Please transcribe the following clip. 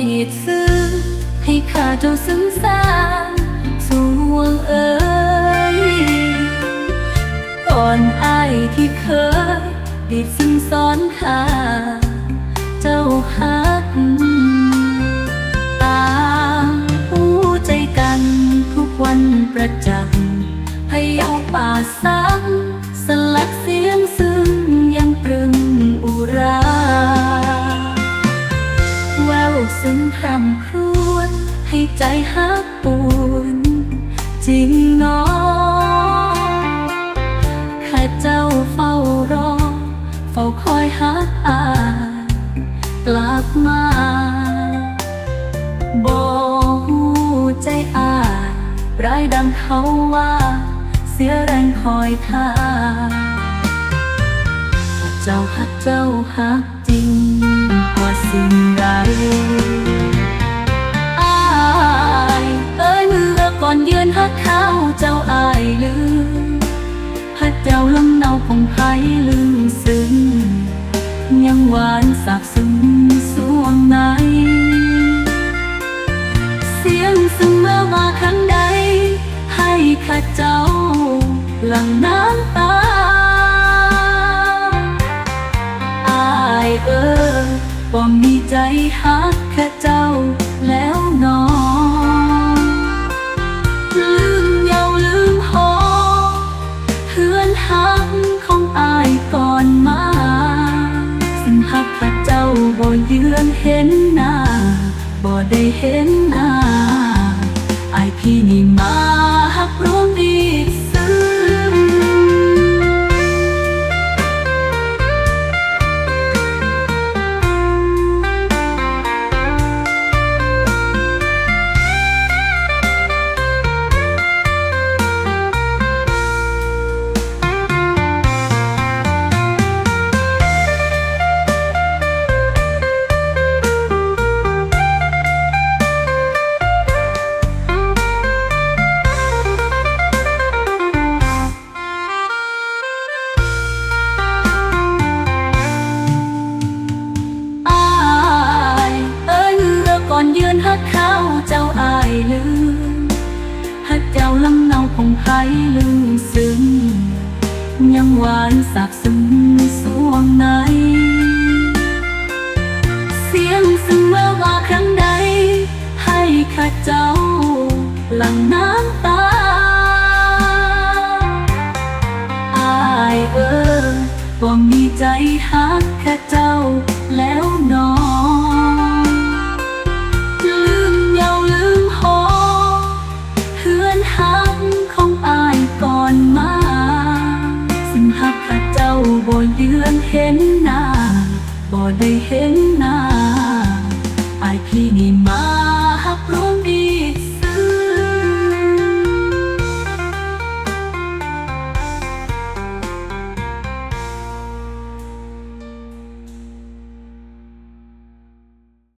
ดีดซื้อ ให้ข้าเจ้าซึ้งสางสวงเอ้ยก่อนอายที่เคยดีดซึ้งสอนหา เจ้าหา ให้ใจฮักปวนจริงเนอข้าเจ้าเฝ้ารอ เฝ้าคอยฮักอายกลับมาบอกหูใจอายร้ายดังเขาว่า เสียแรงคอยท่าเจ้าฮักเจ้าฮักจริงกว่าสิ่งใด จ้าลำเนาคงไพ่ลืมซึ้งยังหวานสาบซึ้งสวงใน เสียงซึ่งเมื่อมาครั้งใด ให้ข้าเจ้า หลังน้ำตาอายเออบ่มีใจฮักแค่เจ้าแล้ว บ่เยือนเห็นหน้าบ่ได้เห็นหน้าอพี่นี่มาฮัก ไพ่ลืมซึ้งยังหวานสาบซึ้งสวงใน เสียงซึ่งเมื่อว่าครั้งใด ให้ข้าเจ้า หลังน้ำตาอายเออบ่มีใจฮักแค่เจ้าแล้ว หากเจ้าบ่เยือนเห็นหน้าบ่ได้เห็นหน้าไอพี่นี่มา